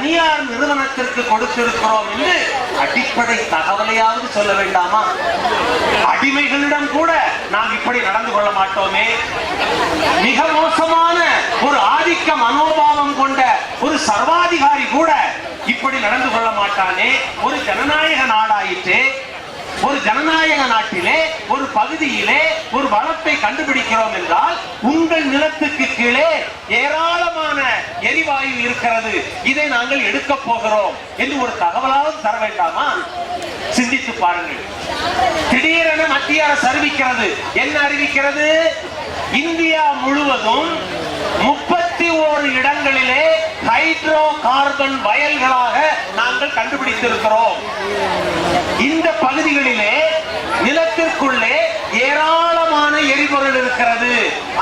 தனியார் நிறுவனத்திற்கு கொடுத்திருக்கிறோம் என்று அடிப்படை தகவலையாவது சொல்ல வேண்டாமா? அடிமைகளிடம் கூட நாம் இப்படி நடந்து கொள்ள மாட்டோமே. மிக மோசமான ஒரு ஆதிக்க மனோபாவம் கொண்ட ஒரு சர்வாதிகாரி கூட இப்படி நடந்து கொள்ள மாட்டானே. ஒரு ஜனநாயக நாடாயிற்று. ஒரு ஜனநாயக நாட்டிலே ஒரு பகுதியிலே ஒரு வளத்தை கண்டுபிடிக்கிறோம் என்றால் உங்கள் நிலத்துக்கு கீழே ஏராளமான எரிவாயு இருக்கிறது. இதை நாங்கள் எடுக்க போகிறோம் என்று ஒரு தகவலாவது தர வேண்டாமா? சிந்தித்து பாருங்கள். திடீரென மத்திய அரசு அறிவிக்கிறது. என்ன அறிவிக்கிறது? இந்தியா முழுவதும் முப்பத்தி ஓரு இடங்களிலே ஹைட்ரோ கார்பன் வயல்களாக நாங்கள் கண்டுபிடித்திருக்கிறோம். இந்த பகுதிகளிலே நிலத்திற்குள்ளே ஏராளமான எரிபொருள் இருக்கிறது.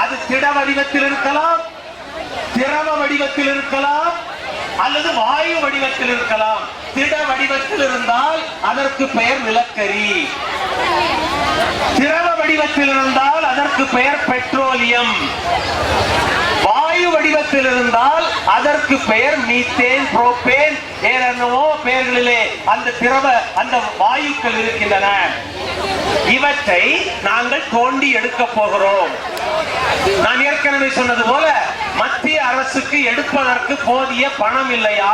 அது திட வடிவத்தில் இருக்கலாம் திரவ வடிவத்தில் இருக்கலாம் அல்லது வாயு வடிவத்தில் இருக்கலாம். திட வடிவத்தில் இருந்தால் அதற்கு பெயர் நிலக்கரி. திரவ வடிவத்தில் இருந்தால் அதற்கு பெயர் பெட்ரோலியம். வாயு வடிவத்தில் இருந்தால் அதற்கு பெயர் மீத்தேன் புரோபேன் ஏனென்னவோ பெயர்களிலே அந்த திரவ அந்த வாயுக்கள் இருக்கின்றன. இவற்றை நாங்கள் தோண்டி எடுக்க போகிறோம். நான் ஏற்கனவே சொன்னது போல மத்திய அரசுக்கு எடுப்பதற்கு போதிய பணம் இல்லையா?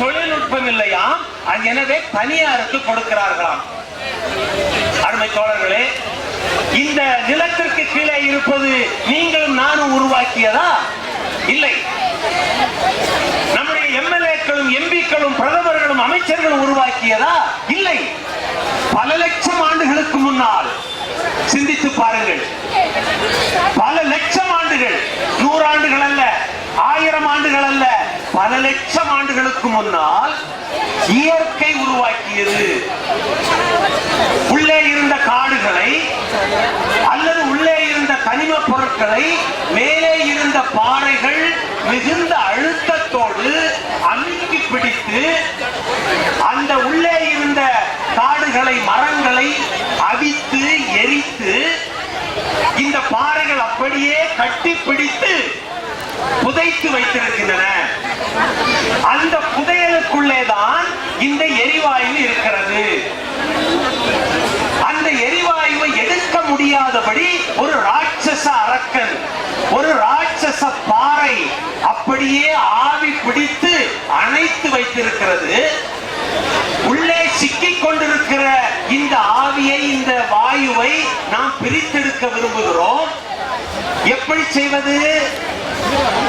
தொழில்நுட்பம் இல்லையா? அது எனவே தனியாருக்கு கொடுக்கிறார்களாம். அருமை தோழர்களே இந்த நிலத்திற்கு கீழே இருப்பது நீங்களும் நானும் உருவாக்கியதா? இல்லை. நம்முடைய எம்எல்ஏக்களும் எம்பிக்களும் பிரதமர்களும் அமைச்சர்களும் உருவாக்கியதா? இல்லை. பல லட்சம் ஆண்டுகளுக்கு முன்னால் சிந்தித்து பாருங்கள். பல லட்சம் ஆண்டுகள் நூறாண்டுகள் அல்ல ஆயிரம் ஆண்டுகள் அல்ல பல லட்சம் ஆண்டுகளுக்கு முன்னால் இயற்கை உருவாக்கியது. உள்ளே இருந்த காடுகளை அல்லது உள்ளே இருந்த கனிம பொருட்களை மேலே இருந்த பாறைகள் மிகுந்த அழுத்தத்தோடு அமுக்கி பிடித்து அந்த உள்ளே இருந்த காடுகளை மரங்களை அவித்து எரித்து இந்த பாறைகள் அப்படியே கட்டி பிடித்து புதைத்து வைத்திருக்கின்றன. அந்த புதையலுக்குள்ளே தான் இந்த எரிவாயு இருக்கிறது. முடியாதபடி ஒரு ராட்சச அரக்கன் ஒரு ராட்சச பாறை அப்படியே ஆவி பிடித்து அணைத்து வைத்திருக்கிறது. உள்ளே சிக்கிக் கொண்டிருக்கிற இந்த ஆவியை இந்த வாயுவை நாம் பிரித்தெடுக்க விரும்புகிறோம். எப்படி செய்வது?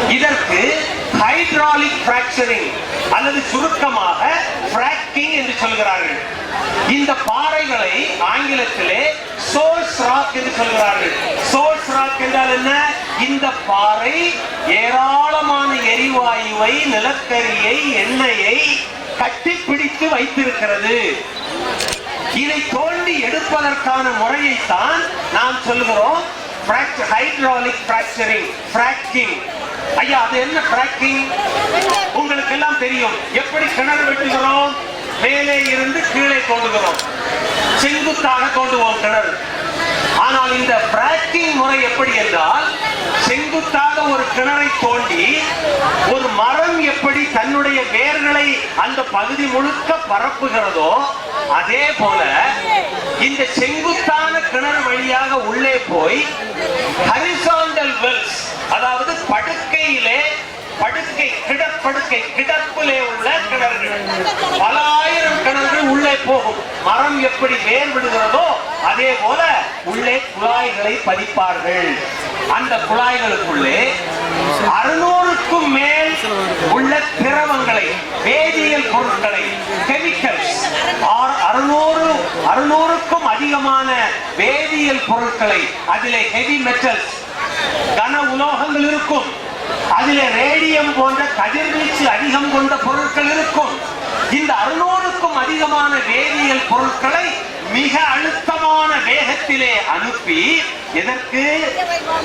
இதற்கு ஹைட்ராலிக் பிராக்சரிங் அல்லது சுருக்கமாக பிராக்கிங் என்று சொல்கிறார்கள். இந்த பாறைகளை ஆங்கிலத்திலே சோர்ஸ் ராக் என்று சொல்கிறார்கள். சோர்ஸ் ராக் என்றால் என்ன? இந்த பாறை ஏராளமான எரிவாயுவை நிலக்கரியை எண்ணெயை கட்டிப்பிடித்து வைத்திருக்கிறது. இதை தோண்டி எடுப்பதற்கான முறையைத்தான் நாம் சொல்கிறோம் ஹைட்ராலிக் பிராக்சரிங் fracking. ஐயா அது என்ன fracking? உங்களுக்கு எல்லாம் தெரியும். எப்படி கிணறு வெட்டுகிறோம்? மேலே இருந்து கீழே தோண்டுகிறோம் செங்குத்தாக தோண்டுவோம் கிணறு. ஆனால் இந்த fracking முறை எப்படி என்றால் செங்குத்தாக ஒரு கிணறை தோண்டி ஒரு மரம் எப்படி தன்னுடைய வேர்களை அந்த பகுதி முழுக்க பரப்புகிறதோ அதே போல இந்த செங்குத்தான கிணறு வழியாக உள்ளே போய் ஹரிசாண்டல் வெல்ஸ் அதாவது படுக்கையிலே படுக்கை கிடப்படுக்கை கிடப்பிலே உள்ள கிணறுகள். பல ஆயிரம் கிணறுகள் உள்ளே போகும். மரம் எப்படி வேர் விடுகிறதோ அதே போல உள்ளே குழாய்களை பதிப்பார்கள். அந்த குழாய்களுக்குள்ளே அறுநூறுக்கும் மேல் உள்ள திரவங்களை வேதியியல் பொருட்களை கெமிக்கல்ஸ் அறுநூறு அறுநூறுக்கும் அதிகமான வேதியியல் பொருட்களை அதிலே ஹெவி மெட்டல்ஸ் கன உலோகங்கள் இருக்கும். அதிலே ரேடியம் போன்ற கதிர்வீச்சு அதிகம் கொண்ட பொருட்கள் இருக்கும். இந்த அறுநூறுக்கும் அதிகமான வேதியியல் பொருட்களை மிக அழுத்தமான வேகத்திலே அனுப்பி எதற்கு?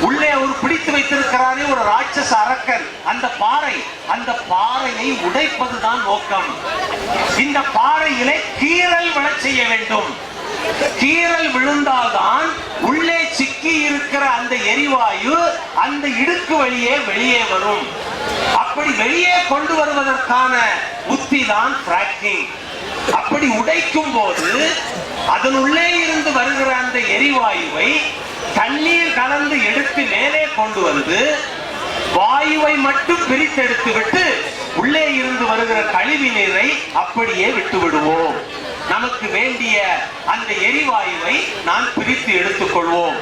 உள்ளே ஒரு பிடித்து வைத்திருக்கிறாரே ஒரு ராட்சச அரக்கன். அந்த பாறை அந்த பாறையை உடைப்பதுதான் நோக்கம். இந்த பாறையிலே கீறல் விழச் செய்ய வேண்டும். கீறல் விழுந்தால்தான் உள்ளே சிக்கி இருக்கிற அந்த எரிவாயு அந்த இடுக்கு வழியே வெளியே வரும். அப்படி வெளியே கொண்டு வருவதற்கான உத்தி தான் அப்படி உடைக்கும் போது அதனுள்ளே இருந்து வருகிற அந்த எரிவாயுவை தண்ணீர் கலந்து எடுத்து மேலே கொண்டு வந்து வாயுவை மட்டும் பிரித்தெடுத்து விட்டு உள்ளே இருந்து வருகிற கழிவு நீரை அப்படியே விட்டு விடுவோம் நமக்கு வேண்டிய அந்த எரிவாயுவை நான் பிரித்து எடுத்துக்கொள்வோம்.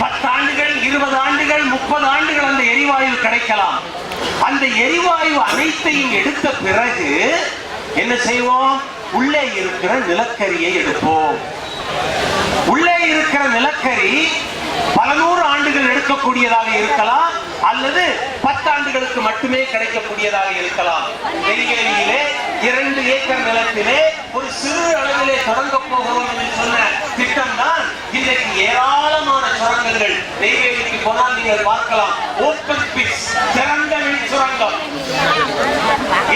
பத்தாண்டுகள் இருபது ஆண்டுகள் முப்பது ஆண்டுகள் அந்த எரிவாயு கிடைக்கலாம். அந்த எரிவாயு அனைத்தையும் எடுத்த பிறகு என்ன செய்வோம்? உள்ளே இருக்கிற நிலக்கரியை எடுப்போம். உள்ளே இருக்கிற நிலக்கரி பல நூறு ஆண்டுகள் எடுக்கக்கூடியதாக இருக்கலாம் அல்லது பத்தாண்டுகளுக்கு மட்டுமே கிடைக்கக்கூடியதாக இருக்கலாம். நெய்வேலியிலே இரண்டு ஏக்கர் நிலத்திலே ஒரு சிறு அளவிலே தொடங்க போகிறோம் என்று சொன்ன திட்டம் தான் இன்றைக்கு ஏராளமான சுரங்கங்கள். நெய்வேலிக்கு போனால் நீங்கள் பார்க்கலாம் ஓப்பன் பிட்ஸ் திறந்த சுரங்கம்.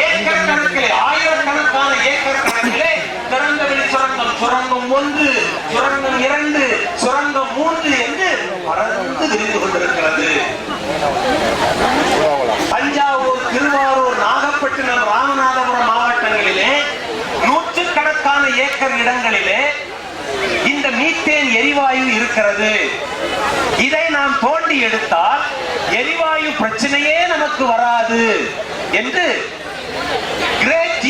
ஏக்கர் கணக்கிலே ஆயிரக்கணக்கான ஏக்கர் கணக்கிலே திறந்த வெளி சுரங்கம் சுரங்கம் ஒன்று சுரங்கம் இரண்டு சுரங்கம் மூன்று என்று பறந்து விரிந்து கொண்டிருக்கிறது தஞ்சாவூர் திருவாரூர் நாகப்பட்டினம் ராமநாதபுரம் மாவட்டங்களிலே நூற்றுக்கணக்கான ஏக்கர் இடங்களிலே இந்த மீத்தேன் எரிவாயு இருக்கிறது. இதை நாம் தோண்டி எடுத்தால் எரிவாயு பிரச்சனையே நமக்கு வராது என்று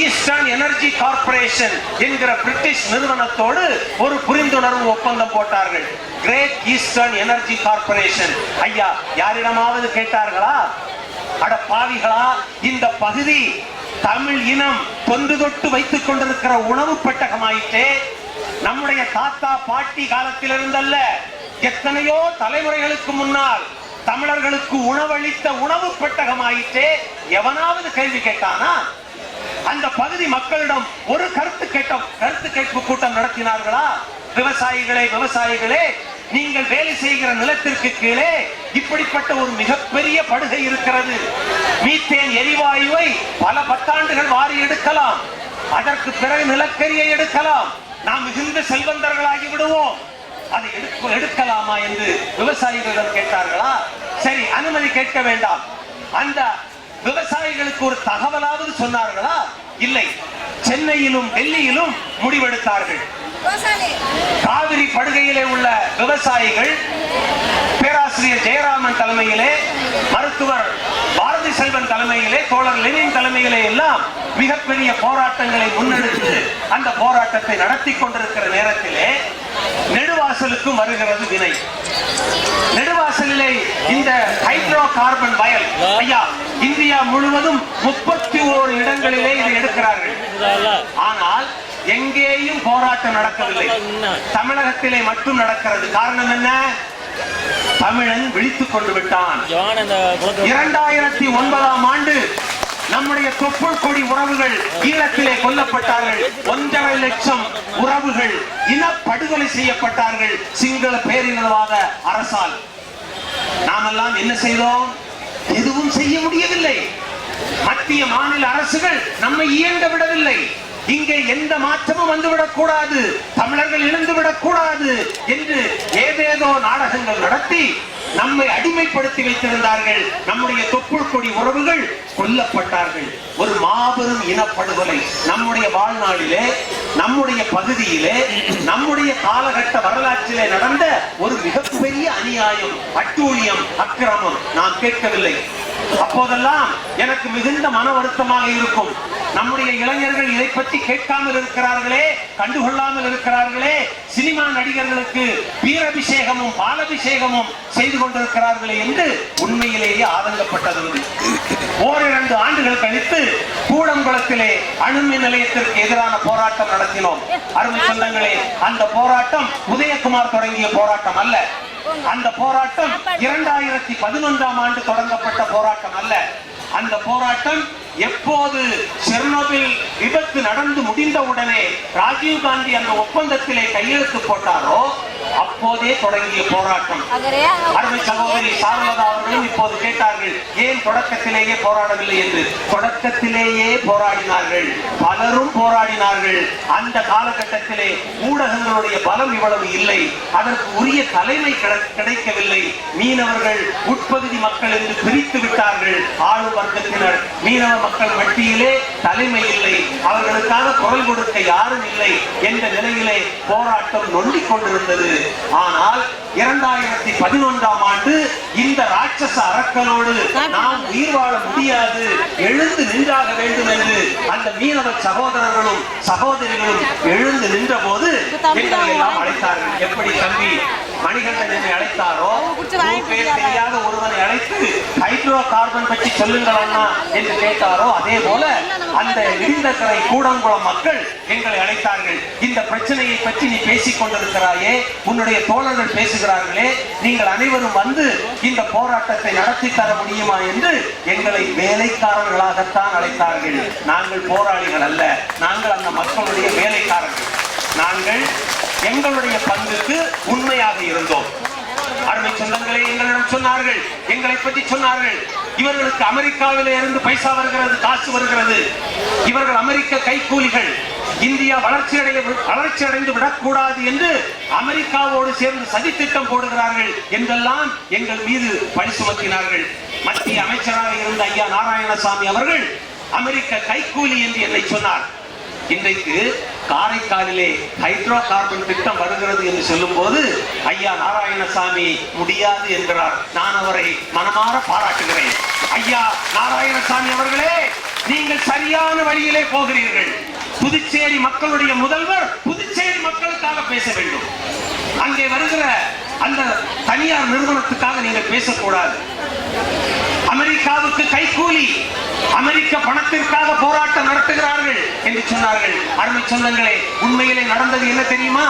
ஈஸ்டர்ன் எனர்ஜி கார்ப்பரேஷன் என்கிற பிரிட்டிஷ் நிறுவனத்தோடு ஒரு புரிந்துணர்வு ஒப்பந்தம் போட்டார்கள். கிரேட் ஈஸ்டர்ன் எனர்ஜி கார்ப்பரேஷன் ஐயா யாரிடமாவது கேட்டார்களா? அட பாவிகளா இந்த பகுதி தமிழ் இனம் தொன்று தொட்டு வைத்துக் கொண்டிருக்கிற உணவு பெட்டகமாயிற்றே. நம்முடைய தாத்தா பாட்டி காலத்திலிருந்தல்ல எத்தனையோ தலைமுறைகளுக்கு முன்னால் தமிழர்களுக்கு உணவளித்த உணவு பெட்டகமாயிற்றே. எவனாவது கேள்வி கேட்டானா? அந்த பகுதி மக்களிடம் ஒரு கருத்து கேட்டம். கருத்து கேட்பு கூட்டம் நடத்தினார்களா? விவசாயிகளே விவசாயிகளே நீங்கள் வேலை செய்கிற நிலத்திற்கு கீழே இப்படிப்பட்ட ஒரு மிகப்பெரிய படுகை இருக்கிறது. மீத்தேன் எரிவாயுவை பல பத்தாண்டுகள் வாரி எடுக்கலாம். அதற்கு பிறகு நிலக்கரியை எடுக்கலாம். நாம் மிகுந்த செல்வந்தர்களாகி விடுவோம். அதை எடுக்கலாமா என்று விவசாயிகளிடம் கேட்டார்களா? சரி அனுமதி கேட்க வேண்டாம். அந்த விவசாயிகளுக்கு ஒரு தகவலாவது சொன்னார்களா? இல்லை. சென்னையிலும் டெல்லியிலும் முடிவெடுத்தார்கள். காவிரி படுகையிலே உள்ள விவசாயிகள் பேராசிரியர் ஜெயராமன் தலைமையிலே மருத்துவர் பாரதி செல்வன் தலைமையிலே தோழர் லெனின் தலைமையிலே எல்லாம் மிகப்பெரிய போராட்டங்களை முன்னெடுத்து அந்த போராட்டத்தை நடத்தி கொண்டிருக்கிற நேரத்திலே நெடுவாசலுக்கும் வருகிறது வினை. நெடுவாசலிலே இந்த ஹைட்ரோ கார்பன் வயல். ஐயா இந்தியா முழுவதும் முப்பத்தி ஓரு இடங்களிலே இதை எடுக்கிறார்கள். ஆனால் எங்கேயும் போராட்டம் நடக்கவில்லை. தமிழகத்திலே மட்டும் நடக்கிறது. காரணம் என்ன? தமிழன் விழித்துக் கொண்டு விட்டான். இரண்டாயிரத்தி ஒன்பதாம் ஆண்டு நம்முடைய தொப்புள் கொடி உறவுகள் ஈழத்திலே கொல்லப்பட்டார்கள். ஒன்றரை லட்சம் உறவுகள் இனப்படுகொலை செய்யப்பட்டார்கள். சிங்கள பேரினவாத அரசால். நாமெல்லாம் என்ன செய்தோம்? எதுவும் செய்ய முடியவில்லை. மத்திய மாநில அரசுகள் நம்மை இயங்க விடவில்லை. இங்கே எந்த மாற்றமும் வந்துவிடக் கூடாது. தமிழர்கள் இழந்து விடக் கூடாது என்று ஏதேதோ நாடகங்கள் நடத்தி நம்மை அடிமைப்படுத்தி வைத்திருந்தார்கள். நம்முடைய தொப்புள் கொடி உறவுகள் கொல்லப்பட்டார்கள். ஒரு மாபெரும் இனப்படுகொலை நம்முடைய வாழ்நாளிலே நம்முடைய பகுதியிலே நம்முடைய காலகட்ட வரலாற்றிலே நடந்த ஒரு மிகப்பெரிய அநியாயம் அட்டூழியம் அக்கிரமம். நாம் கேட்கவில்லை. அப்போதெல்லாம் எனக்கு மிகுந்த மன வருத்தமாக இருக்கும். நம்முடைய இளைஞர்கள் இதை பற்றி கேட்காமல் இருக்கிறார்களே கண்டுகொள்ளாமல் இருக்கிறார்களே. சினிமா நடிகர்களுக்கு வீரபிஷேகமும் பாலபிஷேகமும் செய்து கொண்டிருக்கிறார்களே என்று உண்மையிலேயே ஆதங்கப்பட்டது உண்டு. ஓரிரண்டு ஆண்டுகள் கழித்து கூடங்குளத்திலே அணுமின் நிலையத்திற்கு எதிரான போராட்டம் நடத்தினோம். அருமை சொந்தங்களே அந்த போராட்டம் உதயகுமார் தொடங்கிய போராட்டம் அல்ல. அந்த போராட்டம் இரண்டாயிரத்தி பதினொன்றாம் ஆண்டு தொடங்கப்பட்ட போராட்டம் அல்ல. அந்த போராட்டம் எப்போது செர்னோபில் விபத்து நடந்து முடிந்தவுடனே ராஜீவ் காந்தி அந்த ஒப்பந்தத்திலே கையெழுத்து போட்டாரோ அப்போதே தொடங்கிய போராட்டம். அருமை சகோதரி சாரலதா அவர்களும் இப்போது கேட்டார்கள் ஏன் தொடக்கத்திலேயே போராடவில்லை? என்று. தொடக்கத்திலேயே போராடினார்கள். பலரும் போராடினார்கள். அந்த காலகட்டத்திலே ஊடகங்களுடைய பலம் இவ்வளவு இல்லை. அதற்கு உரிய தலைமை கிடைக்கவில்லை. மீனவர்கள் உட்பகுதி மக்கள் என்று பிரித்து விட்டார்கள். ஆளும் வர்க்கத்தினர் மீனவ மக்கள் மத்தியிலே தலைமை இல்லை. அவர்களுக்காக குரல் கொடுக்க யாரும் இல்லை என்ற நிலையிலே போராட்டம் நொண்டிக் கொண்டிருந்தது. ஆனால் இரண்டாயிரத்தி பதினொன்றாம் ஆண்டு இந்த ராட்சச அரக்கனோடு நாம் உயிர் வாழ முடியாது. எழுந்து நின்றாக வேண்டும் என்று அந்த மீனவ சகோதரர்களும் சகோதரிகளும் எழுந்து நின்ற போது எங்களை எல்லாம் அழைத்தார்கள். எப்படி தம்பி? மணிகண்டன் என்னை அழைத்தாரோ? பேர் தெரியாத ஒருவரை அழைத்து ஹைட்ரோ கார்பன் பற்றி சொல்லுங்கள் அண்ணா என்று கேட்டாரோ? அதே போல அந்த இடிந்தக்கரை கூடங்குளம் மக்கள் எங்களை அழைத்தார்கள். இந்த பிரச்சனையை பற்றி நீ பேசிக் கொண்டிருக்கிறாயே உன்னுடைய தோழர்கள் பேசுகிறார்களே நீங்கள் அனைவரும் வந்து இந்த போராட்டத்தை நடத்தி தர முடியுமா என்று எங்களை வேலைக்காரர்களாகத்தான் அழைத்தார்கள். நாங்கள் போராளிகள் அல்ல நாங்கள் அந்த மக்களுடைய வேலைக்காரர்கள். நாங்கள் எங்களுடைய பங்குக்கு உண்மையாக இருந்தோம். அருமை சொந்தங்களே எங்களிடம் சொன்னார்கள். எங்களை பற்றி சொன்னார்கள். இவர்களுக்கு அமெரிக்காவில இருந்து பைசா வருகிறது காசு வருகிறது. இவர்கள் அமெரிக்க கைக்கூலிகள் இந்தியா வளர்ச்சி அடைய வளர்ச்சி அடைந்து விடக்கூடாது என்று அமெரிக்காவோடு சேர்ந்து சதித்திட்டம் போடுகிறார்கள் என்றெல்லாம் எங்கள் மீது பழி சுமத்தினார்கள். மத்திய அமைச்சராக இருந்த ஐயா நாராயணசாமி அவர்கள் அமெரிக்க கைக்கூலி என்று என்னை சொன்னார். இன்றைக்கு காரைக்காலிலே ஹைட்ரோ கார்பன் திட்டம் வருகிறது என்று சொல்லும் போது ஐயா நாராயணசாமி முடியாது என்கிறார். நான் அவரை மனமாற பாராட்டுகிறேன். ஐயா நாராயணசாமி அவர்களே நீங்கள் சரியான வழியிலே போகிறீர்கள். புதுச்சேரி மக்களுடைய முதல்வர் புதுச்சேரி மக்களுக்காக பேச வேண்டும். அங்கே வருகிற அந்த தனியார் நிறுவனத்துக்காக நீங்கள் பேசக்கூடாது. அமெரிக்காவுக்கு கைக்கூலி அமெரிக்க பணத்திற்காக போராட்டம் நடத்துகிறார்கள் என்று சொன்னார்கள். அருமை சொந்தங்களே உண்மையிலே நடந்தது என்ன தெரியுமா?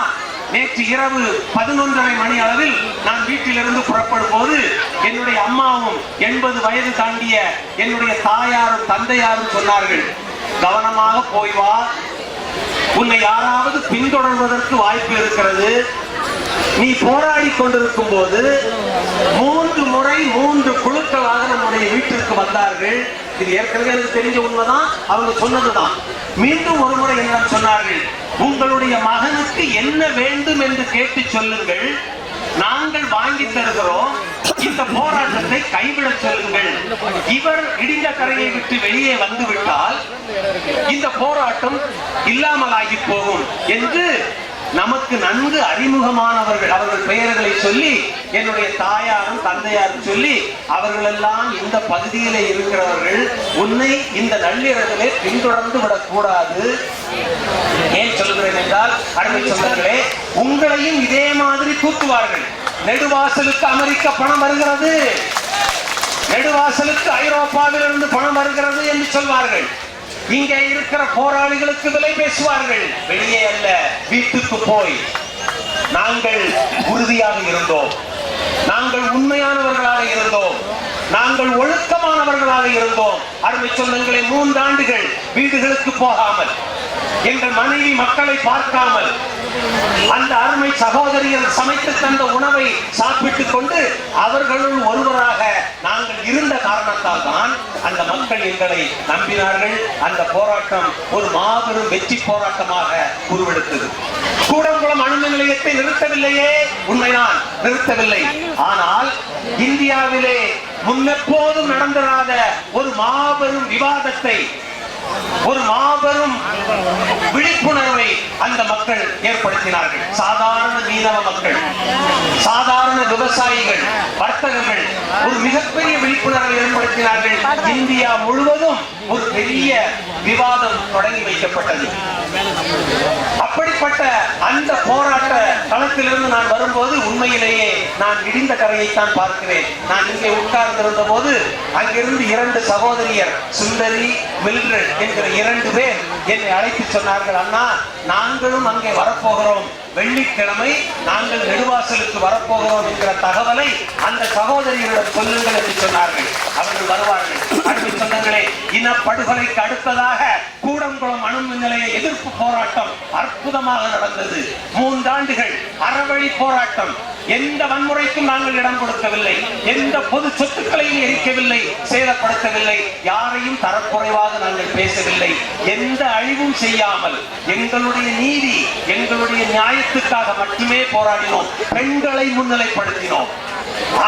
நேற்று இரவு பதினொன்றரை மணி அளவில் நான் வீட்டிலிருந்து புறப்படும் போது என்னுடைய அம்மாவும் எண்பது வயது தாண்டிய என்னுடைய தாயாரும் தந்தையாரும் சொன்னார்கள் கவனமாக போய் வா. உன்னை யாராவது பின்தொடர்வதற்கு வாய்ப்பு இருக்கிறது. நீ போராடி கொண்டிருக்கும் போது மூன்று முறை மூன்று குழுக்களாக நம்முடைய வீட்டிற்கு வந்தார்கள். இது ஏற்கனவே எனக்கு தெரிஞ்ச உண்மைதான். அவங்க சொன்னதுதான். மீண்டும் ஒரு முறை என்ன சொன்னார்கள்? உங்களுடைய மகனுக்கு என்ன வேண்டும் என்று கேட்டு சொல்லுங்கள். நாங்கள் வாங்கி தருகிறோம். இந்த போராட்டத்தை கைவிடச் சொல்லுங்கள். இவர் இடிந்த கரையை விட்டு வெளியே வந்து விட்டால் இந்த போராட்டம் இல்லாமலாகி போகும் என்று நமக்கு நன்கு அறிமுகமானவர்கள் அவர்கள் பெயர்களை சொல்லி என்னுடைய தாயாரும் தந்தையாரும் சொல்லி அவர்களெல்லாம் இந்த பகுதியில இருக்கிறவர்கள் உன்னை இந்த நள்ளிரவிலே பின்தொடர்ந்து விடக்கூடாது. ஏன் சொல்கிறேன் என்றால் அருமை சொந்தங்களே உங்களையும் இதே மாதிரி தூக்குவார்கள் நெடுவாசலுக்கு அமெரிக்க பணம் வருகிறது. நெடுவாசலுக்கு ஐரோப்பாவிலிருந்து பணம் வருகிறது என்று சொல்வார்கள். இங்கே இருக்கிற போராளிகளுக்கு விலை பேசுவார்கள். வெளியே அல்ல வீட்டுக்கு போய். நாங்கள் உறுதியாக இருந்தோம். நாங்கள் உண்மையானவர்களாக இருந்தோம். நாங்கள் ஒழுக்கமானவர்களாக இருந்தோம். அருமை சொந்தங்களை மூன்றாண்டுகள் வீடுகளுக்கு போகாமல் எங்கள் மனைவி மக்களை பார்க்காமல் அந்த அருமை சகோதரியர் சமைத்து தந்த உணவை சாப்பிட்டுக் கொண்டு அவர்களுள் ஒருவராக நாங்கள் இருந்த காரணத்தால் தான் அந்த மக்கள் எங்களை நம்பினார்கள். அந்த போராட்டம் ஒரு மாபெரும் வெற்றி போராட்டமாக உருவெடுத்தது. கூடங்குளம் அணுமின் நிலையத்தை நிறுத்தவில்லையே? உண்மைதான் நிறுத்தவில்லை. ஆனால் இந்தியாவிலே முன்னெப்போதும் நடந்திராத ஒரு மாபெரும் விவாதத்தை ஒரு மாபெரும் விழிப்புணர்வை அந்த மக்கள் ஏற்படுத்தினார்கள். சாதாரண மீனவ மக்கள் சாதாரண விவசாயிகள் வர்த்தகர்கள் ஒரு மிகப்பெரிய விழிப்புணர்வை ஏற்படுத்தினார்கள். இந்தியா முழுவதும் ஒரு பெரிய விவாதம் தொடங்கி வைக்கப்பட்டது. அப்படிப்பட்ட அந்த போராட்ட களத்திலிருந்து நான் வரும்போது உண்மையிலேயே நான் இடிந்த கரையைத்தான் பார்க்கிறேன். நான் இங்கே உட்கார்ந்திருந்த போது அங்கிருந்து இரண்டு சகோதரியர் சுந்தரி மில்ட்ரட் என்கிற இரண்டு பேர் என்னை அழைத்து சொன்னார்கள் அண்ணா நாங்களும் அங்கே வரப்போகிறோம். வெள்ளிக்கிழமை நாங்கள் நெடுவாசலுக்கு வரப்போகிறோம் என்கிற தகவலை அந்த சகோதரிகளிடம் சொல்லுங்கள் என்று சொன்னார்கள். அவர்கள் வருவார்கள். அன்பு சொந்தங்களே இனப்படுகொலைக்கு அடுத்ததாக கூடங்குளம் அணுமின் நிலைய எதிர்ப்பு போராட்டம் அற்புதமாக நடந்தது. மூன்றாண்டுகள் அறவழி போராட்டம். எந்த வன்முறைக்கும் நாங்கள் இடம் கொடுக்கவில்லை. எந்த பொது சொத்துக்களையும் எரிக்கவில்லை சேதப்படுத்தவில்லை. யாரையும் தரக்குறைவாக நாங்கள் பேசவில்லை. எந்த அழிவும் செய்யாமல் எங்களுடைய நீதி எங்களுடைய நியாயத்துக்காக மட்டுமே போராடினோம். பெண்களை முன்னிலைப்படுத்தினோம்.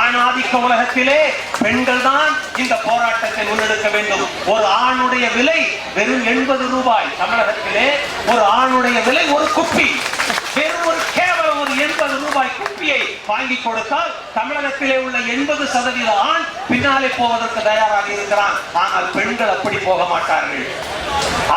ஆணாதிக்க உலகத்திலே பெண்கள் தான் இந்த போராட்டத்தை முன்னெடுக்க வேண்டும். ஒரு ஆணுடைய விலை வெறும் எண்பது ரூபாய். தமிழகத்திலே ஒரு ஆணுடைய விலை ஒரு குப்பி. வெறும் ஒரு ஒரு எண்பது ரூபாய் குப்பியை வாங்கி கொடுத்தால் தமிழகத்திலே உள்ள எண்பது சதவீத ஆண் பின்னாலே போவதற்கு தயாராக இருக்கிறான். ஆனால் பெண்கள் அப்படி போக மாட்டார்கள்.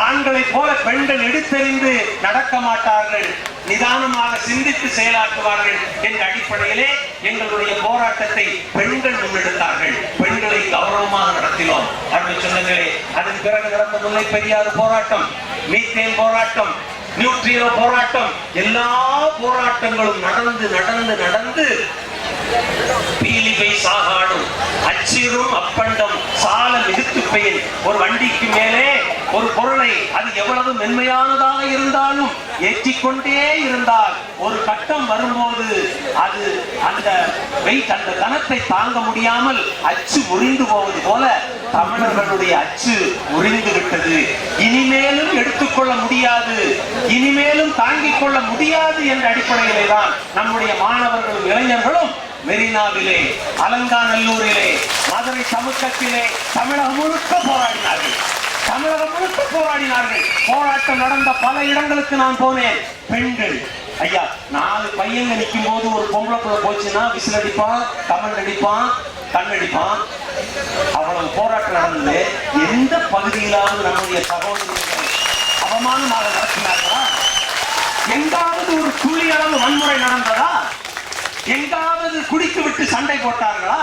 ஆண்களைப் போல பெண்கள் எடுத்தெறிந்து நடக்க மாட்டார்கள். நிதானமாக சிந்தித்து செயலாற்றுவார்கள் என்ற அடிப்படையிலே எங்களுடைய போராட்டத்தை பெண்கள் முன்னெடுத்தார்கள். பெண்களை கௌரவமாக நடத்தினோம். அப்படின்னு சொன்னங்களே அதன் பிறகு நடந்த முல்லை பெரியாறு போராட்டம் மீத்தேன் போராட்டம் நியூட்ரியோ போராட்டம். எல்லா போராட்டங்களும் நடந்து நடந்து நடந்து பீலிகை சாகாடும் அச்சிறும் அப்பண்டம் சால மிகுத்து பெயர். ஒரு வண்டிக்கு மேலே ஒரு பொருளை அது எவ்வளவு மென்மையானதாக இருந்தாலும் ஏற்றிக்கொண்டே இருந்தால் ஒரு கட்டம் வரும்போது அது அந்த வெயிட் அந்த கணத்தை தாங்க முடியாமல் அச்சு முறிந்து போவது போல தமிழர்களுடைய அச்சு முறிந்து விட்டது. இனிமேலும் எடுத்துக்கொள்ள முடியாது. இனிமேலும் தாங்கிக் கொள்ள முடியாது என்ற அடிப்படையிலே தான் நம்முடைய மாணவர்களும் இளைஞர்களும் மெரினாவிலே அலங்காநல்லூரிலே மதுரை சமுக்கத்திலே தமிழகம் முழுக்க போராடினார்கள். தமிழகம் முழுக்க போராடினார்கள். போராட்டம் நடந்த பல இடங்களுக்கு நான் போனேன். பெண்கள். ஐயா நாலு பையங்க நிற்கும் போது ஒரு பொம்பளை புள்ள போச்சுன்னா விசில் அடிப்பான் கமல் அடிப்பான் கண்ணடிப்பான் அவ்வளவு போராட்டம் நடந்தது. எந்த பகுதியிலாவது நம்முடைய சகோதரர்கள் அவமானமாக நடத்தினார்களா? எங்காவது ஒரு துளி அளவு வன்முறை நடந்ததா? எங்காவது குடித்து விட்டு சண்டை போட்டார்களா?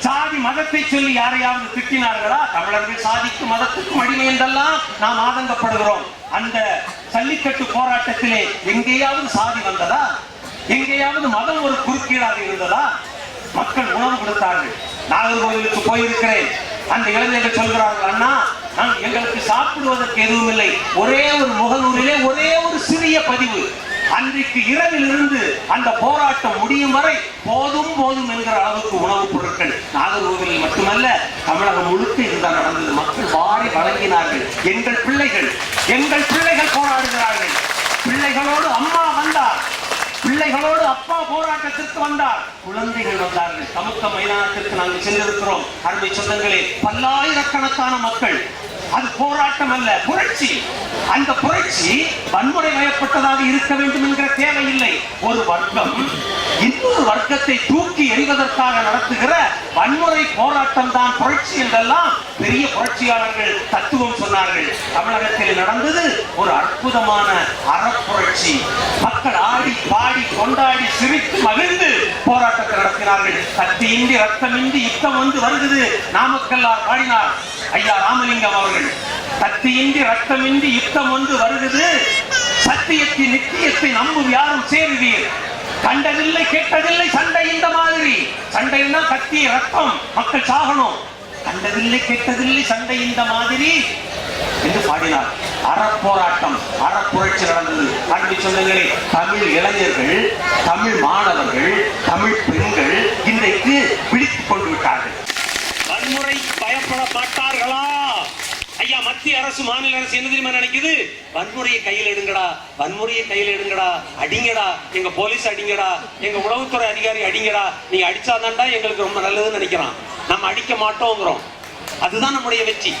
சாதி மதத்தை சொல்லி யாரையாவது திட்டினார்களா? தமிழர்கள் சாதிக்கு மதத்துக்கும் அடிமை என்றெல்லாம் நாம் ஆதங்கப்படுகிறோம். அந்த ஜல்லிக்கட்டு போராட்டத்திலே எங்கேயாவது சாதி வந்ததா? எங்கேயாவது மதம் ஒரு குறுக்கீடாக இருந்ததா? மக்கள் உணவு கொடுத்தார்கள். நாகர்கோவிலுக்கு போயிருக்கிறேன். அந்த இளைஞர்கள் சொல்கிறார்கள் அண்ணா நான் எங்களுக்கு சாப்பிடுவதற்கு எதுவும் இல்லை ஒரே ஒரு முகநூலிலே ஒரே ஒரு சிறிய பதிவு. அன்றைக்கு இரவில் இருந்து அந்த போராட்டம் முடியும் வரை போதும் போதும் என்கிற அளவுக்கு உணவுப் பொருட்கள் நாகர்கோவிலில் மட்டுமல்ல தமிழகம் முழுக்க இதுதான் நடந்தது. மக்கள் வாரி வழங்கினார்கள். எங்கள் பிள்ளைகள் எங்கள் பிள்ளைகள் போராடுகிறார்கள். பிள்ளைகளோடு அம்மா வந்தார். பிள்ளைகளோடு அப்பா போராட்டத்திற்கு வந்தார். குழந்தைகள் வந்தார்கள். சமுக்க மைதானத்திற்கு நாங்கள் சென்றிருக்கிறோம். அருமை சொந்தங்களே பல்லாயிரக்கணக்கான மக்கள். அது போராட்டம் அல்ல புரட்சி. அந்த புரட்சி வன்முறை வயப்பட்டதாக இருக்க வேண்டும் என்கிற தேவையில்லை. ஒரு வர்க்கம் இன்னொரு வர்க்கத்தை தூக்கி எறிவதற்காக நடத்துகிற வன்முறை போராட்டம் தான் புரட்சி என்றெல்லாம் பெரிய புரட்சியாளர்கள் தத்துவம் சொன்னார்கள். தமிழகத்தில் நடந்தது ஒரு அற்புதமான அறப்புரட்சி. மக்கள் ஆடி பாடி ஆடி கொண்டாடி சிரித்து மகிழ்ந்து போராட்டத்தை நடத்தினார்கள். கத்தியின்றி ரத்தமின்றி யுத்தம் வந்து வருகிறது. நாமக்கல்லார் பாடினார். ஐயா ராமலிங்கம் அவர்கள் கத்தியின்றி ரத்தமின்றி யுத்தம் வந்து வருகிறது. சத்தியத்தின் நித்தியத்தை நம்பும் யாரும் சேருவீர். கண்டதில்லை கேட்டதில்லை சண்டை இந்த மாதிரி. சண்டைன்னா கத்தி ரத்தம் மக்கள் சாகணும். கண்டதில்லை கெட்டதில்லை சண்டை இந்த மாதிரி என்று பாடினார். அறப்போராட்டம் அறப்புரட்சி நடந்தது. அன்பு சொந்தங்களே தமிழ் இளைஞர்கள் தமிழ் மாணவர்கள் தமிழ் பெண்கள் இன்றைக்கு விழித்துக் கொண்டு விட்டார்கள். வன்முறை பயப்பட மாட்டார் ஐயா மத்திய அரசு மாநில அரசு என்ன தெரியுமா நினைக்குது? வன்முறையை கையில் எடுங்கடா வன்முறையை கையில் எடுங்கடா அடிங்கடா எங்க போலீஸ் அடிங்கடா எங்க உளவுத்துறை அதிகாரி அடிங்கடா நீங்க அடிச்சாதான்டா எங்களுக்கு ரொம்ப நல்லதுன்னு நினைக்கிறான். நம்ம அடிக்க மாட்டோங்கிறோம். அதுதான் நம்முடைய வெற்றி.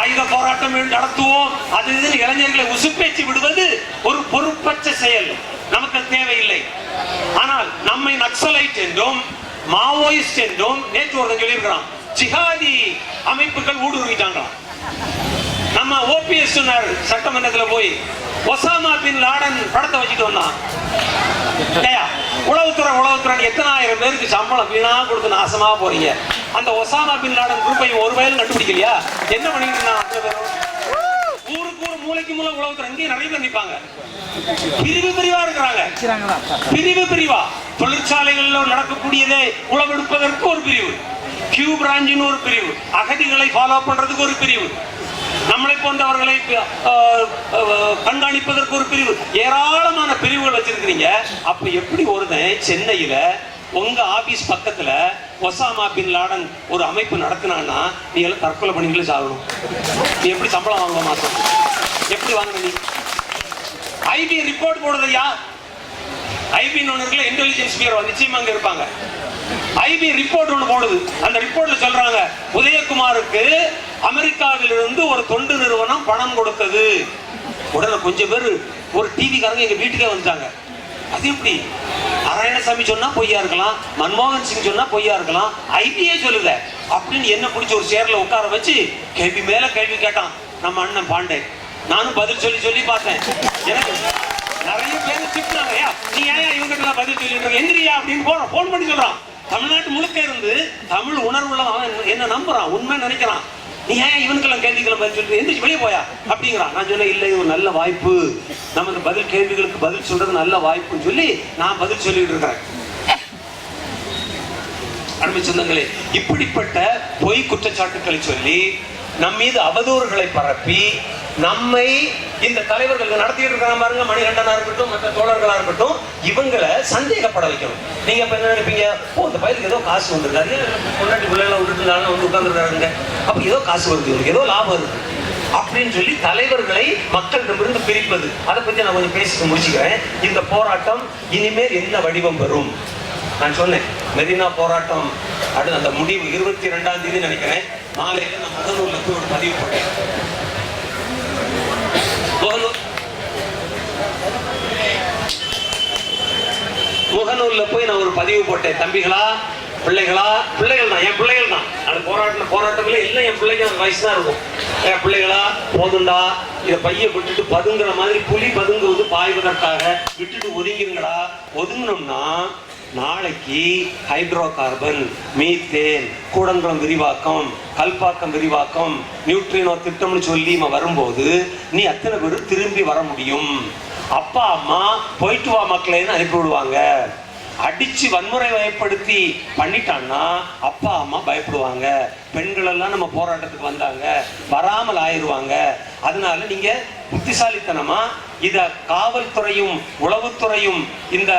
ஆயுத போராட்டம் நடத்துவோம். அது இதுன்னு இளைஞர்களை உசுப்பேச்சு விடுவது ஒரு பொறுப்பற்ற செயல். நமக்கு அது தேவையில்லை. ஆனால் நம்மை நக்சலைட் என்றும் மாவோயிஸ்ட் என்றும் நேற்று ஒருத்தன் சொல்லியிருக்கிறான். ஜிஹாதி அமைப்புகள் ஊடுருவிட்டாங்களாம் நம்ம ஓபிஎஸ் சொன்னார் சட்டமன்றத்துல போய் ஒசாமா பின் லாடன் படத்தை வச்சுட்டு வந்தான். உளவுத்துறை உளவுத்துறை எத்தனாயிரம் பேருக்கு சம்பளம் வீணா கொடுத்து நாசமா போறீங்க. அந்த ஒசாமா பின் லாடன் குரூப்பை ஒரு வயல் கண்டுபிடிக்கலையா? என்ன பண்ணிட்டு இருந்தான்? ஊருக்கு ஊர் மூளைக்கு மூளை உளவுத்துறை இங்கேயும் நிறைய பேர் நிப்பாங்க. பிரிவு பிரிவா இருக்கிறாங்க. பிரிவு பிரிவா. தொழிற்சாலைகளில் நடக்கக்கூடியதை உளவெடுப்பதற்கு ஒரு பிரிவு. கியூ பிராஞ்சின்னு ஒரு பிரிவு. அகதிகளை ஃபாலோ பண்றதுக்கு ஒரு பிரிவு. நம்மளை போன்றவர்களை கண்காணிப்பதற்கு ஒரு பிரிவு. ஏராளமான பிரிவுகள் வச்சிருக்கிறீங்க. அப்ப எப்படி ஒருத்தன் சென்னையில உங்க ஆபீஸ் பக்கத்துல ஒசாமா பின் லாடன் ஒரு அமைப்பு நடத்தினான்னா நீ எல்லாம் தற்கொலை பண்ணிங்களே சாகணும். நீ எப்படி சம்பளம் வாங்க மாசம் எப்படி வாங்கின நீ? ஐபி ரிப்போர்ட் போடுறது யார் ஐபின்னு ஒன்று இருக்குல்ல இன்டெலிஜென்ஸ் பியூரோ நிச்சயமா அங்க இருப்பாங்க. ஐபி ரிப்போர்ட் ஒன்று போடுது. அந்த ரிப்போர்ட்ல சொல்றாங்க உதயகுமாருக்கு அமெரிக்காவிலிருந்து ஒரு தொண்டு நிறுவனம் பணம் கொடுத்தது. உடனே கொஞ்சம் பேர் ஒரு டிவி காரங்க எங்க வீட்டுக்கே வந்துட்டாங்க. அது எப்படி? நாராயணசாமி சொன்னா பொய்யா இருக்கலாம் மன்மோகன் சிங் சொன்னா பொய்யா இருக்கலாம் ஐபியே சொல்லுத அப்படின்னு என்ன பிடிச்ச ஒரு சேர்ல உட்கார வச்சு கேள்வி மேல கேள்வி கேட்டான் நம்ம அண்ணன் பாண்டே. நானும் பதில் சொல்லி சொல்லி பார்த்தேன். எனக்கு நிறைய பேர் திட்டுறாங்க நீ ஏன் இவங்க பதில் சொல்லிட்டு இருக்க? எந்திரியா? அப்படின்னு போறோம் போன் பண்ணி சொல்றான். தமிழ்நாட்டு முழுக்க இருந்து தமிழ் உணர்வுள்ள அவன் என்ன நம்புறான்? உண்மை நினைக்கிறான். நீ ஏன் இவனுக்கெல்லாம் கேள்விக்கெல்லாம் பதில் சொல்லிட்டு எந்திரிச்சு வெளியே போயா? அப்படிங்கிறான். நான் சொன்னேன் இல்லை இது ஒரு நல்ல வாய்ப்பு. நம்ம இந்த பதில் கேள்விகளுக்கு பதில் சொல்றது நல்ல வாய்ப்புன்னு சொல்லி நான் பதில் சொல்லிட்டு இருக்கிறேன். அருமை சொந்தங்களே இப்படிப்பட்ட பொய் குற்றச்சாட்டுக்களை சொல்லி நம் மீது அவதூறுகளை பரப்பி நம்மை இந்த தலைவர்கள் நடத்திட்டு இருக்கிற பாருங்க மணிகண்டனா இருக்கட்டும் மற்ற தோழர்களா இருக்கட்டும் இவங்களை சந்தேகப்பட வைக்கணும். நீங்க இப்ப என்ன நினைப்பீங்க? ஓ இந்த பயிருக்கு ஏதோ காசு வந்திருக்காரு. பொண்டாட்டி பிள்ளைகளை விட்டுட்டு இருந்தாலும் வந்து உட்கார்ந்துருக்காருங்க. அப்ப ஏதோ காசு வருது இவருக்கு ஏதோ லாபம் இருக்கு அப்படின்னு சொல்லி தலைவர்களை மக்களிடமிருந்து பிரிப்பது. அதை பத்தி நான் கொஞ்சம் பேசிட்டு முடிச்சுக்கிறேன். இந்த போராட்டம் இனிமேல் என்ன வடிவம் பெறும் நான் சொன்னேன் மெரினா போராட்டம் அடுத்து அந்த முடிவு இருபத்தி ரெண்டாம் தேதி நினைக்கிறேன். நாளைக்கு நான் முகநூர்ல போய் ஒரு பதிவு போட்டேன் முகநூல். முகநூல்ல போய் நான் ஒரு பதிவு போட்டேன். தம்பிகளா பிள்ளைகளா பிள்ளைகள் தான் என் பிள்ளைகள் தான். அது போராட்டம் போராட்டங்களே இல்லை என் பிள்ளைங்க அந்த வயசு தான் இருக்கும். என் பிள்ளைகளா போதுண்டா. இதை பைய விட்டுட்டு பதுங்குற மாதிரி புலி பதுங்குவது பாய்வதற்காக. விட்டுட்டு ஒதுங்கிருங்களா ஒதுங்கினோம்னா நாளைக்கு ஹைட்ரோ கார்பன் மீத்தேன் கூடங்குளம் விரிவாக்கம் கல்பாக்கம் விரிவாக்கம் நியூட்ரினோ திட்டம்னு சொல்லி இவன் வரும்போது நீ அத்தனை பேர் திரும்பி வர முடியும். அப்பா அம்மா போயிட்டு வா மக்களேன்னு அனுப்பி விடுவாங்க. அடிச்சு வன்முறை வயப்படுத்தி பண்ணிட்டான்னா அப்பா அம்மா பயப்படுவாங்க. பெண்கள் எல்லாம் நம்ம போராட்டத்துக்கு வந்தாங்க. வராமல் ஆயிருவாங்க அதனால நீங்க புத்திசாலித்தனமா இத காவல்துறையும் உளவுத்துறையும் இந்த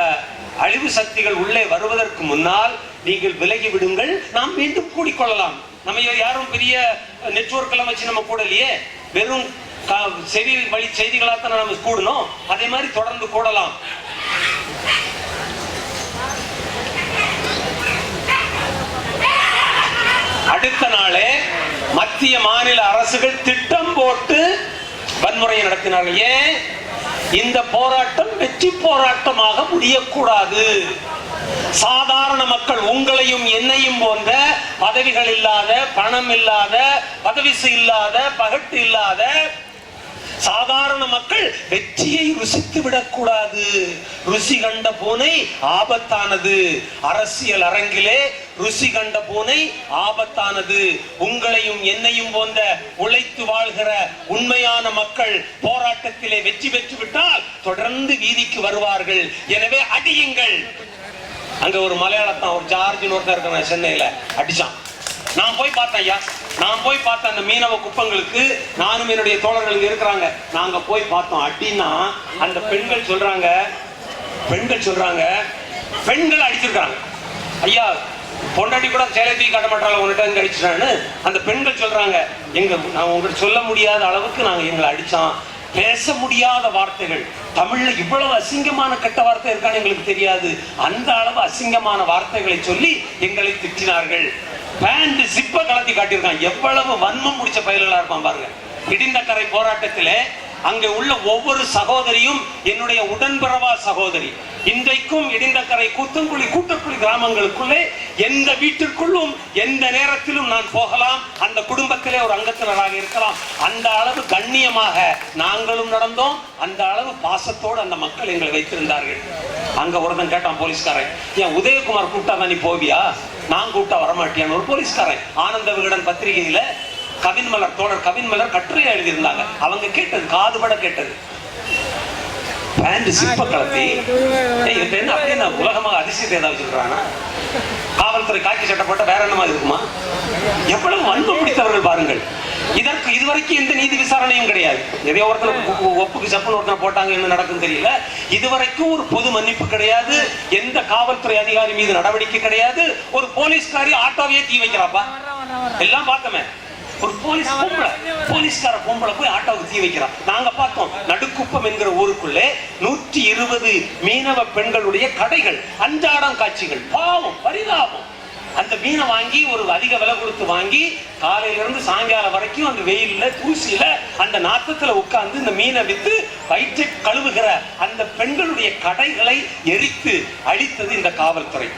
அழிவு சக்திகள் உள்ளே வருவதற்கு முன்னால் நீங்கள் விலகி விடுங்கள். நாம் மீண்டும் கூடிக்கொள்ளலாம். நம்ம யாரும் பெரிய நெட்ஒர்க் எல்லாம் வச்சு நம்ம கூடலையே? வெறும் செவி வழி செய்திகளாக நம்ம கூடணும். அதே மாதிரி தொடர்ந்து கூடலாம். அடுத்த நாளே மத்திய மாநில அரசுகள் திட்டம் போட்டு வன்முறையை நடத்தினார்கள். ஏன்? இந்த போராட்டம் வெற்றி போராட்டமாக முடியக்கூடாது. சாதாரண மக்கள் உங்களையும் என்னையும் போன்ற பதவிகள் இல்லாத பணம் இல்லாத பதவிசு இல்லாத பகட்டு இல்லாத சாதாரண மக்கள் வெற்றியை ருசித்து விடக்கூடாது. ருசி கண்ட பூனை ஆபத்தானது. அரசியல் அரங்கிலே ருசி கண்ட பூனை ஆபத்தானது. உங்களையும் என்னையும் போன்ற உழைத்து வாழ்கிற உண்மையான மக்கள் போராட்டத்திலே வெற்றி பெற்று விட்டால் தொடர்ந்து வீதிக்கு வருவார்கள். எனவே அடியுங்கள். அங்க ஒரு மலையாளத்தான் ஒரு ஜார்ஜ்னு ஒருத்தர் இருக்கிறேன் சென்னையில. அடிச்சான். நான் போய் பார்த்தேன் ஐயா. நான் போய் பார்த்தேன் அந்த மீனவ குப்பங்களுக்கு. நானும் என்னுடைய தோழர்கள் இருக்கிறாங்க. நாங்க போய் பார்த்தோம். அடின்னா அந்த பெண்கள் சொல்றாங்க பெண்கள் சொல்றாங்க பெண்கள் அடிச்சிருக்காங்க ஐயா பொண்டாட்டி கூட சேலை தூக்கி காட்ட மாட்டாங்க உங்கள்கிட்ட அடிச்சிட்டான்னு அந்த பெண்கள் சொல்றாங்க எங்க நான் உங்கள்கிட்ட சொல்ல முடியாத அளவுக்கு நாங்கள் எங்களை அடித்தோம் பேச முடியாத வார்த்தைகள். தமிழ்ல இவ்வளவு அசிங்கமான கெட்ட வார்த்தை இருக்கான்னு எங்களுக்கு தெரியாது. அந்த அளவு அசிங்கமான வார்த்தைகளை சொல்லி எங்களை திட்டினார்கள். பேண்ட் சிப்ப கலத்தி காட்டியிருக்கான். எவ்வளவு வன்மம் முடிச்ச பயல்களா இருப்பான் பாருங்க. கரை போராட்டத்திலே அங்கே உள்ள ஒவ்வொரு சகோதரியும் என்னுடைய உடன்பிறவா சகோதரி. இன்றைக்கும் இடிந்தக்கரை கூத்தங்குழி கூட்டக்குழி கிராமங்களுக்குள்ளே எந்த வீட்டிற்குள்ளும் எந்த நேரத்திலும் நான் போகலாம். அந்த குடும்பத்திலே ஒரு அங்கத்தினராக இருக்கலாம். அந்த அளவு கண்ணியமாக நாங்களும் நடந்தோம். அந்த அளவு பாசத்தோடு அந்த மக்கள் எங்களை வைத்திருந்தார்கள். அங்க ஒருத்தன் கேட்டான் போலீஸ்காரன் ஏன் உதயகுமார் கூப்பிட்டா தான் நீ போவியா? நான் கூப்பிட்டா வரமாட்டியான்னு ஒரு போலீஸ்காரன். ஆனந்த விகடன் பத்திரிகையில கவின்மலர் தோழர் கவின்மலர் கட்டுரையா எழுதியிருந்தாங்க. அவங்க கேட்டது காதுபட கேட்டது. பேண்ட் சிப்ப கலத்தி. இவன் என்ன அப்படியே நான் உலகமாக அதிசயத்தை ஏதாவது சொல்றானா? காவல்துறை காக்கி சட்டப்பட்ட வேற என்ன மாதிரி இருக்குமா? எவ்வளவு வன்மம் பிடித்தவர்கள் பாருங்கள். இதற்கு இதுவரைக்கும் எந்த நீதி விசாரணையும் கிடையாது. எதையோ ஒருத்தர் ஒப்புக்கு சப்புன்னு ஒருத்தர் போட்டாங்க என்ன நடக்கும் தெரியல. இதுவரைக்கும் ஒரு பொது மன்னிப்பு கிடையாது. எந்த காவல்துறை அதிகாரி மீது நடவடிக்கை கிடையாது. ஒரு போலீஸ்காரி ஆட்டோவையே தீ வைக்கிறாப்பா? எல்லாம் பார்த்தோமே. ஒரு போலீஸ் பொம்பளை. போலீஸ்கார பொம்பளை போய் ஆட்டோவுக்கு தீ வைக்கிறான். நாங்க பார்த்தோம் நடுக்குப்பம் என்கிற ஊருக்குள்ளே நூற்றி இருபது மீனவ பெண்களுடைய கடைகள் அன்றாடம் காட்சிகள். பாவம் பரிதாபம். அந்த மீனை வாங்கி ஒரு அதிக விலை கொடுத்து வாங்கி காலையில இருந்து சாயங்காலம் வரைக்கும் அந்த வெயில்ல தூசியில அந்த நாத்தத்துல உட்கார்ந்து இந்த மீனை வித்து வயிற்றை கழுவுகிற அந்த பெண்களுடைய கடைகளை எரித்து அழித்தது இந்த காவல்துறை.